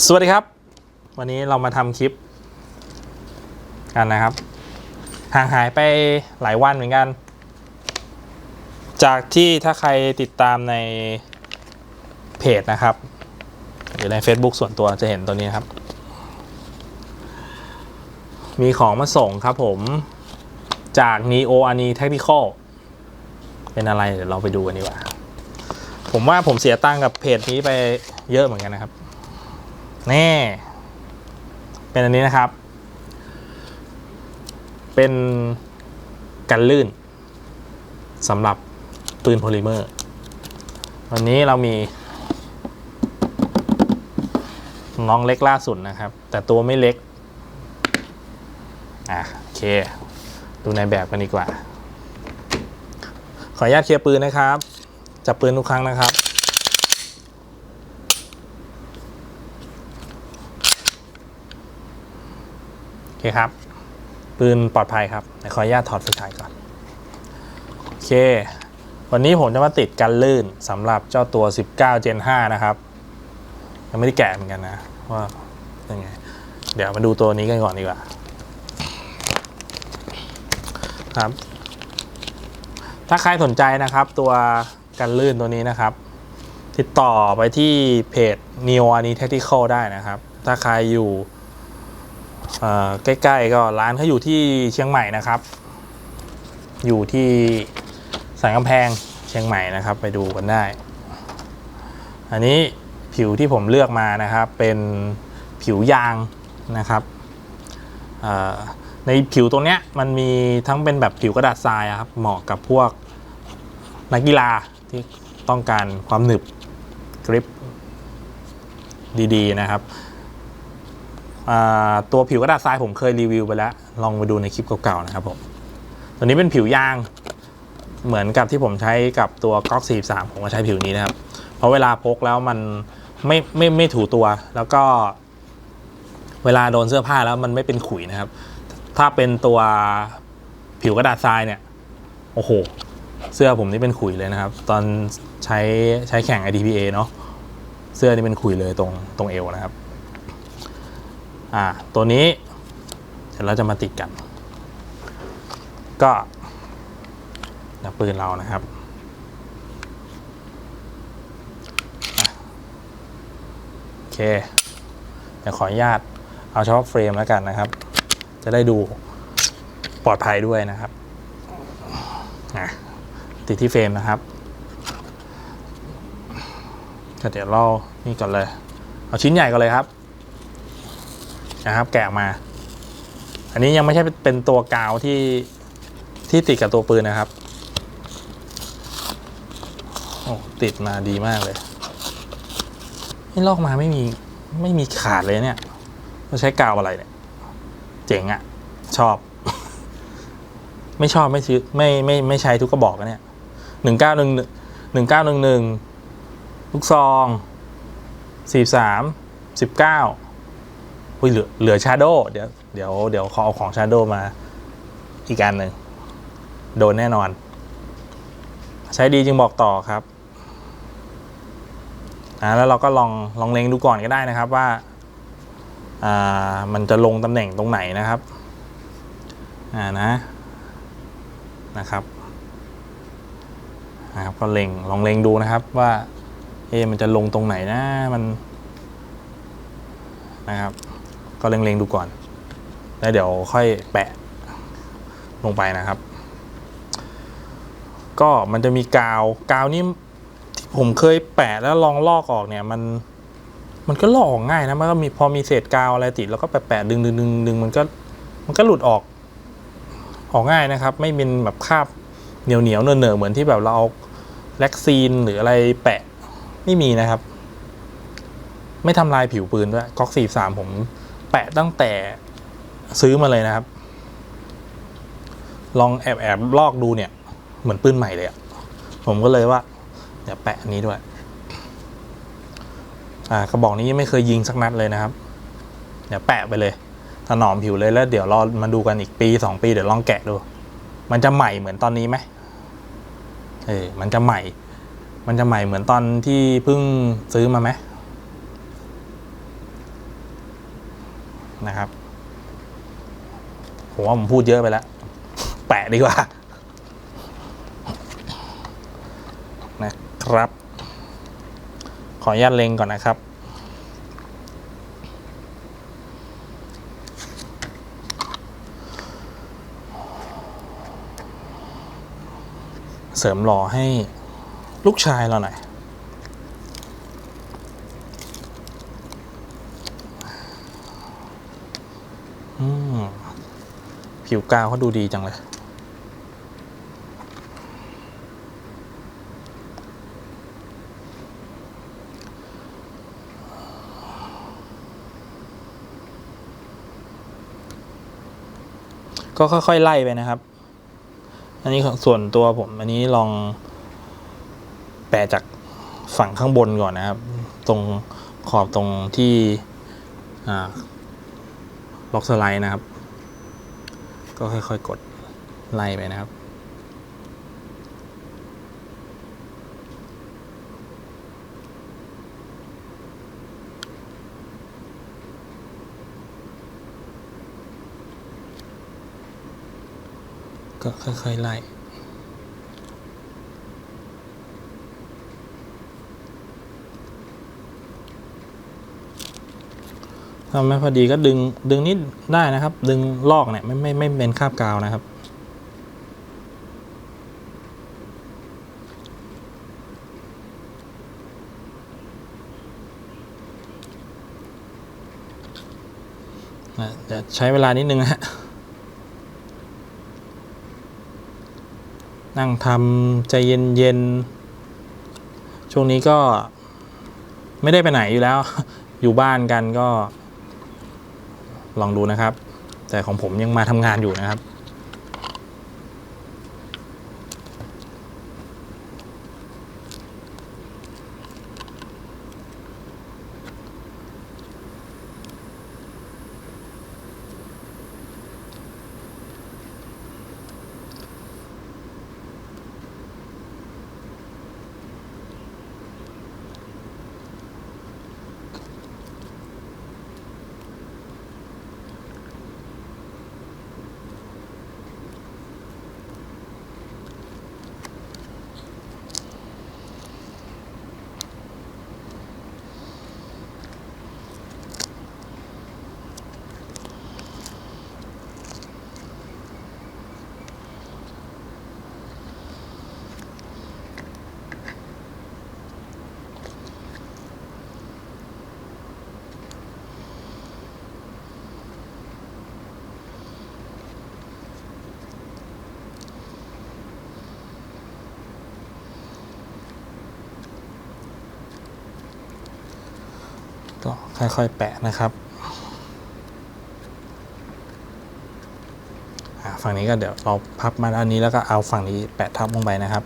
สวัสดีครับ วันนี้เรามาทำคลิป กันนะครับ ห่างหายไปหลายวันเหมือนกัน จากที่ถ้าใครติดตามในเพจนะครับ หรือใน Facebook ส่วนตัวจะเห็นตัวนี้ครับ มีของมาส่งครับผมจาก Neo a n i Tactical เป็นอะไรเดี๋ยวเราไปดูกันดีกว่า ผมว่าผมเสียตังกับเพจนี้ไปเยอะเหมือนกันนะครับ นี่ เป็นอันนี้นะครับ เป็นกันลื่นสำหรับปืนโพลิเมอร์วันนี้เรามี น้องเล็กล่าสุดนะครับ แต่ตัวไม่เล็ก อะโอเค ดูในแบบกันดีกว่า ขออนุญาตเคลียร์ปืนนะครับ จับปืนทุกครั้งนะครับ เคครับ ปืนปลอดภัยครับขออนุญาตถอดไฟฉายก่อน โอเค วันนี้ผมจะมาติดกันลื่นสำหรับเจ้าตัว 19 Gen 5 นะครับ ยังไม่ได้แกะเหมือนกันนะ ว่าเป็นไง เดี๋ยวมาดูตัวนี้กันก่อนดีกว่า ครับ ถ้าใครสนใจนะครับ ตัวกันลื่นตัวนี้นะครับติดต่อไปที่เพจ Neo a n i Tactical ได้นะครับ ถ้าใครอยู่ ใกล้ๆก็ร้านเขาอยู่ที่เชียงใหม่นะครับ อยู่ที่สันกำแพงเชียงใหม่นะครับ ไปดูกันได้ อันนี้ผิวที่ผมเลือกมานะครับ เป็นผิวยางนะครับในผิวตรงเนี้ยมันมีทั้งเป็นแบบผิวกระดาษทรายครับเหมาะกับพวกนักกีฬาที่ต้องการความหนึบกริปดีๆนะครับ ตัวผิวกระดาษทรายผมเคยรีวิวไปแล้ว ลองมาดูในคลิปเก่าๆนะครับผมตัวนี้เป็นผิวยางเหมือนกับที่ผมใช้กับตัวก๊อก43ผมก็ใช้ผิวนี้นะครับ เพราะเวลาพกแล้วมันไม่ไม่ไม่ถูตัว แล้วก็ เวลาโดนเสื้อผ้าแล้วมันไม่เป็นขุยนะครับ ถ้าเป็นตัวผิวกระดาษทรายเนี่ย โอ้โห เสื้อผมนี่เป็นขุยเลยนะครับ ตอนใช้ใช้แข่ง IDPA เนาะเสื้อนี่เป็นขุยเลยตรงตรงเอวนะครับ อ่าตัวนี้เดี๋ยวเราจะมาติดกัน ก็นปืนเรานะครับโอเคเดี๋ยวขออนุญาตเอาเฉพาะเฟรมแล้วกันนะครับ จะได้ดูปลอดภัยด้วยนะครับติดที่เฟรมนะครับก็เดี๋ยวเรานี่ก่อนเลย เอาชิ้นใหญ่ก่อนเลยครับ นะครับ แกะออกมา อันนี้ยังไม่ใช่เป็นตัวกาวที่ที่ติดกับตัวปืนนะครับโอ้ติดมาดีมากเลยนี่ลอกมาไม่มีไม่มีขาดเลยเนี่ยเราใช้กาวอะไรเนี่ย เจ๋งอะ่ะชอบ ไม่ชอบไม่ซื้อไม่ไม่ไม่ใช้ทุกกระบอกนะเนี่ยหนึ่งเก้าหนึ่งหนึ่งเก้าหนึ่งหนึ่งลูกซองสี่สามสิบเก้า อุ้ยเหลือเหลือชาโดเดี๋ยวเดี๋ยวเดี๋ยวขอเอาของชาโดมาอีกอันหนึ่งโดนแน่นอน ใช้ดีจึงบอกต่อครับอ่าแล้วเราก็ลองลองเล็งดูก่อนก็ได้นะครับว่าอ่ามันจะลงตำแหน่งตรงไหนนะครับอ่านะนะครับนะครับก็เล็งลองเล็งดูนะครับว่าเอมันจะลงตรงไหนนะมันนะครับ ก็เล็งๆดูก่อน แล้วเดี๋ยวค่อยแปะลงไปนะครับ ก็มันจะมีกาวกาวนี่ที่ผมเคยแปะแล้วลองลอกออกเนี่ยมันมันก็ลอกออกง่ายนะมันก็มีพอมีเศษกาวอะไรติดแล้วก็แปะๆดึงดึงดึงดึงมันก็มันก็หลุดออกออกง่ายนะครับ ไม่เป็นแบบคราบเหนียวเหนียวเนอะเนอะเหมือนที่แบบเราเอาแล็กซีนหรืออะไรแปะไม่มีนะครับ ไม่ทำลายผิวปืนด้วยก๊อกสี่สามผม แปะตั้งแต่ซื้อมาเลยนะครับ ลองแอบแอบลอกดูเนี่ย เหมือนปืนใหม่เลยอะผมก็เลยว่าเดี๋ยวแปะอันนี้ด้วย อ่ากระบอกนี้ยังไม่เคยยิงสักนัดเลยนะครับ เดี๋ยวแปะไปเลยถนอมผิวเลยแล้วเดี๋ยวรอมาดูกันอีกปีสองปีเดี๋ยวลองแกะดู มันจะใหม่เหมือนตอนนี้ไหมเออมันจะใหม่ มันจะใหม่เหมือนตอนที่เพิ่งซื้อมาไหม นะครับผมว่าผมพูดเยอะไปแล้ว แปะดีกว่า นะครับ ขออนุญาตเล็งก่อนนะครับ เสริมหล่อให้ลูกชายเราหน่อย ผิวกาวเขาดูดีจังเลย ก็ค่อยๆไล่ไปนะครับ อันนี้ส่วนตัวผม อันนี้ลอง แปะจากฝั่งข้างบนก่อนนะครับ ตรงขอบตรงที่อ่า ล็อกสไลด์นะครับ ก็ค่อยๆกดไล่ไปนะครับ ก็ค่อยๆไล่ ถ้าไม่พอดีก็ดึงดึงนิดได้นะครับ ดึงลอกเนี่ยไม่ไม่ไม่เป็นคาบกาวนะครับอะใช้เวลานิดนึงฮะนั่งทำใจเย็นๆ ช่วงนี้ก็ไม่ได้ไปไหนอยู่แล้ว อยู่บ้านกันก็ ลองดูนะครับ แต่ของผมยังมาทำงานอยู่นะครับ ก็ ค่อยๆ แปะนะครับฝั่งนี้ก็เดี๋ยวเราพับมาด้านนี้แล้วก็เอาฝั่งนี้แปะทับลงไปนะครับ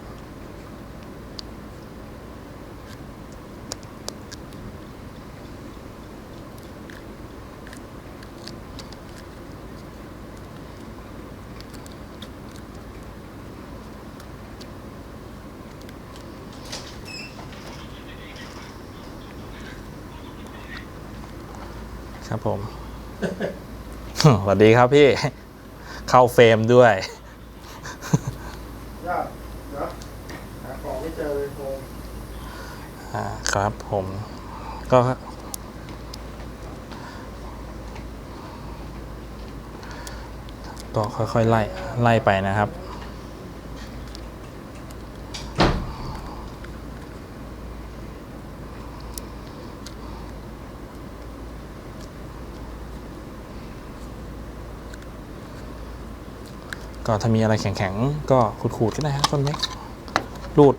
ผม สวัสดีครับพี่ เข้าเฟรมด้วยยากเดี๋ยวหาของไม่เจอเลยโทรอ่าครับผม ก็ก็ค่อยๆไล่ไล่ไปนะครับ ก็ถ้ามีอะไรแข็งๆ ก็ขูดๆก็ได้ครับต้นเล็กรูด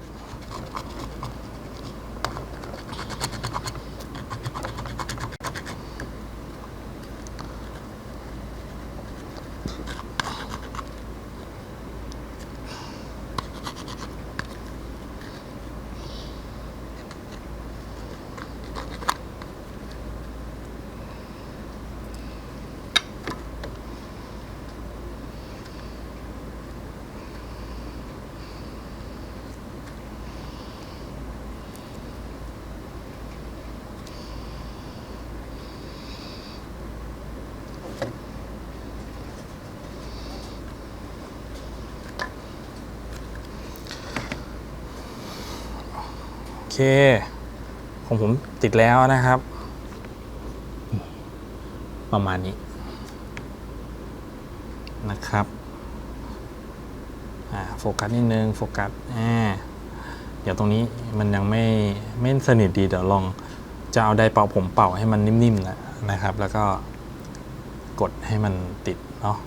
เคของผมติดแล้วนะครับ ประมาณนี้นะครับโฟกัสนิดนึงโฟกัสอ่าเดี๋ยวตรงนี้มันยังไม่ไม่สนิทดีเดี๋ยวลองจะเอาไดเป่าผมเป่าให้มันนิ่มๆนะนะครับ แล้วก็กดให้มันติดเนาะ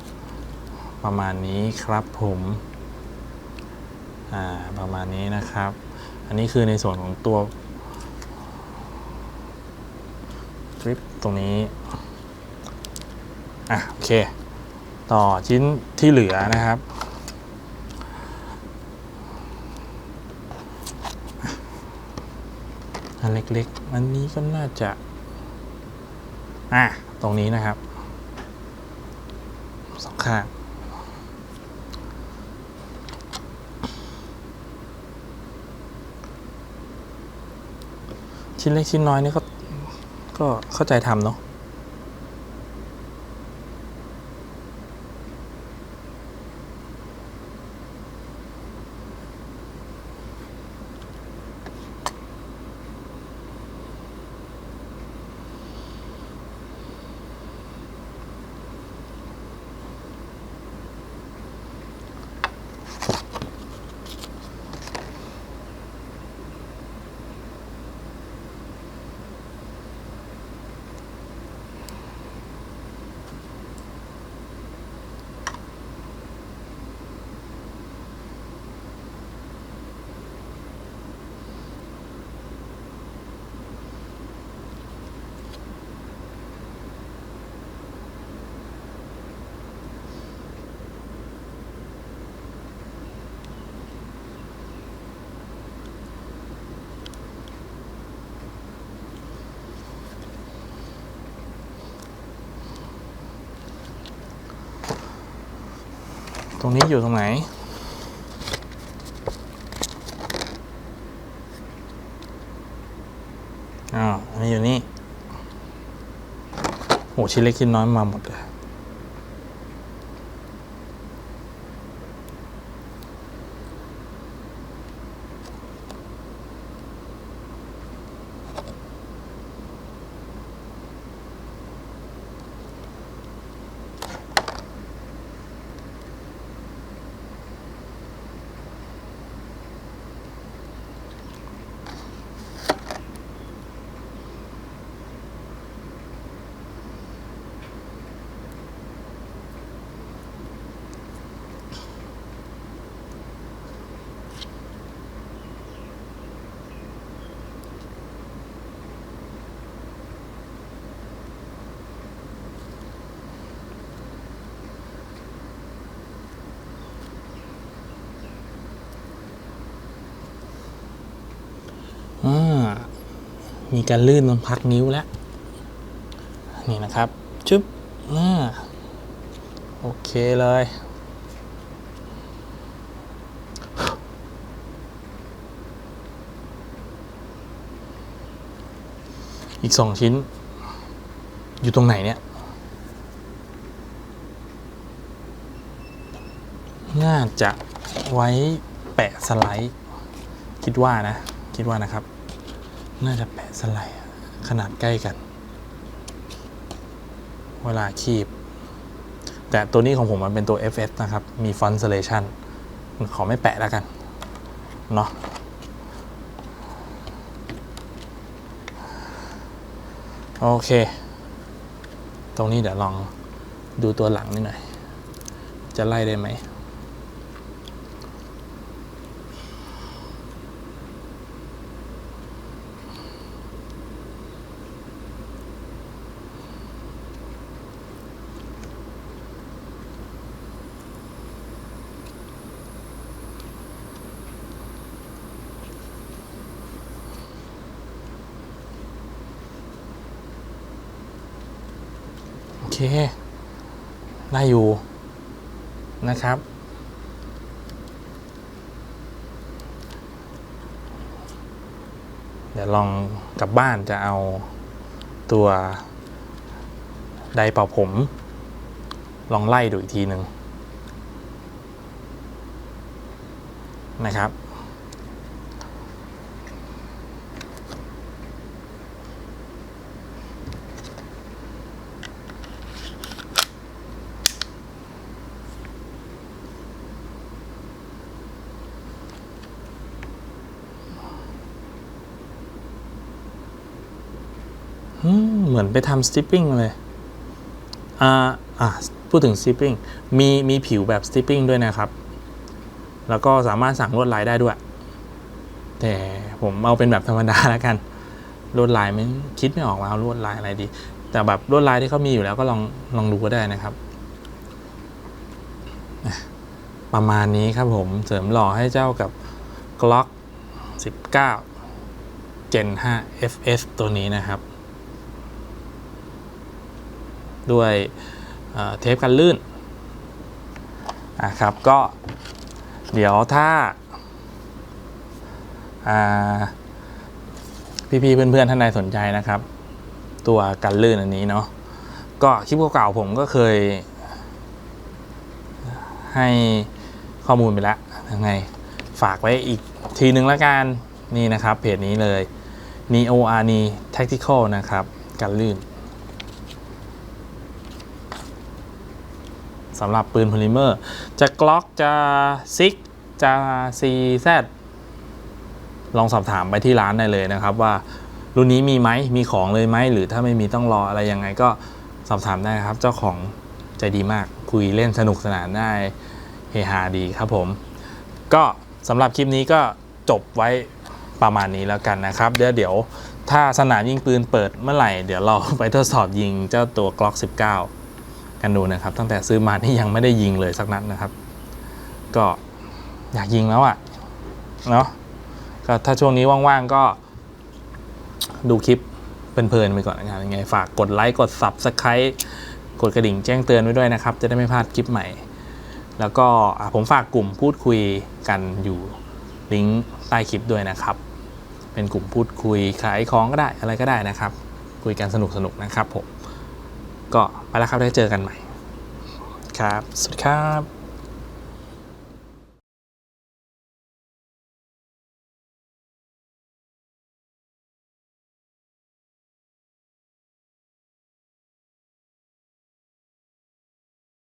ประมาณนี้ครับผม อ่า ประมาณนี้นะครับ อันนี้คือในส่วนของตัวทริปตรงนี้ อะ โอเค ต่อชิ้นที่เหลือนะครับ อันเล็กๆ อันนี้ก็น่าจะ อะ ตรงนี้นะครับ สองข้าง ชิ้นเล็กชิ้นน้อยนี่ก็ก็เข้าใจทำเนาะ รงนี้อยู่ตรงไหน อ่าอันนี้อยู่นี่โหชิ้นเล็กชิ้นน้อยมาหมดเลย มีการลื่นตรงพักนิ้วแล้ว นี่นะครับ ชึบอ่าโอเคเลย อีกสองชิ้น อยู่ตรงไหนเนี่ยน่าจะไว้แปะสไลด์ คิดว่านะ คิดว่านะครับ น่าจะแปะสไลด์ขนาดใกล้กัน เวลาคีบ แต่ตัวนี้ของผมมันเป็นตัว FS นะครับ มีฟอนต์เซเลชันขอไม่แปะแล้วกัน เนาะโอเค ตรงนี้เดี๋ยวลองดูตัวหลังนิดหน่อย จะไล่ได้ไหม ได้อยู่นะครับ เดี๋ยวลองกลับบ้านจะเอาตัวไดเป่าผม ลองไล่ดูอีกทีหนึ่งนะครับ อืม เหมือนไปทำสติปปิ้งเลย อ่า อ่าพูดถึงสติปปิ้งมีมีผิวแบบสติปปิ้งด้วยนะครับ แล้วก็สามารถสั่งลวดลายได้ด้วย แต่ผมเอาเป็นแบบธรรมดาแล้วกัน ลวดลายไม่คิดไม่ออกว่าเอาลวดลายอะไรดี แต่แบบลวดลายที่เขามีอยู่แล้วก็ลองลองดูก็ได้นะครับ ประมาณนี้ครับผมเสริมหล่อให้เจ้ากับ Glock 19 Gen 5 FS ตัวนี้นะครับ ด้วยเทปกันลื่นอะครับก็เดี๋ยวถ้าพี่ๆเพื่อนๆท่านใดสนใจนะครับ ตัวกันลื่นอันนี้เนาะก็คลิปเก่าๆผมก็เคย ให้ข้อมูลไปแล้วยังไงฝากไว้อีกทีนึงละกันนี่นะครับเพจนี้เลย Neo Arni Tactical นะครับ กันลื่น สำหรับปืนโพลิเมอร์ จะกล็อกจะซิกจะซีแซดลองสอบถามไปที่ร้านได้เลยนะครับ ว่ารุ่นนี้มีไหมมีของเลยไหมหรือถ้าไม่มีต้องรออะไรยังไงก็สอบถามได้ครับ เจ้าของใจดีมากคุยเล่นสนุกสนานได้เฮฮาดีครับผม ก็สำหรับคลิปนี้ก็จบไว้ประมาณนี้แล้วกันนะครับ เดี๋ยวเดี๋ยวถ้าสนามยิงปืนเปิดเมื่อไหร่ เดี๋ยวเราไปทดสอบยิงเจ้าตัว Glock 19 กันดูนะครับ ตั้งแต่ซื้อมานี่ยังไม่ได้ยิงเลยสักนัดนะครับ ก็อยากยิงแล้วอะ่ะเนาะก็ถ้าช่วงนี้ว่างๆก็ดูคลิปเพลินๆไปก่อนนะครับยังไงฝากกดไลค์กด Subscribe กดกระดิ่งแจ้งเตือนไว้ด้วยนะครับ จะได้ไม่พลาดคลิปใหม่ แล้วก็ผมฝากกลุ่มพูดคุยกันอยู่ลิงก์ใต้คลิปด้วยนะครับ เป็นกลุ่มพูดคุยขายของก็ได้อะไรก็ได้นะครับ คุยกันสนุกๆนะครับผม ไปแล้วครับได้เจอกันใหม่ครับ สวัสดีครับ